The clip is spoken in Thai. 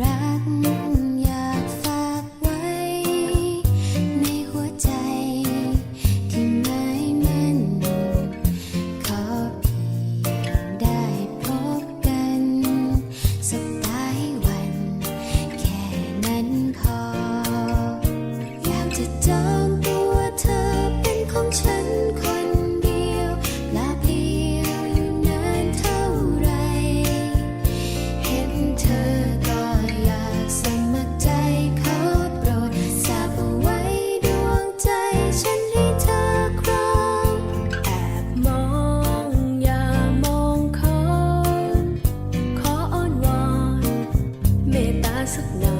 รัก sức nhỏ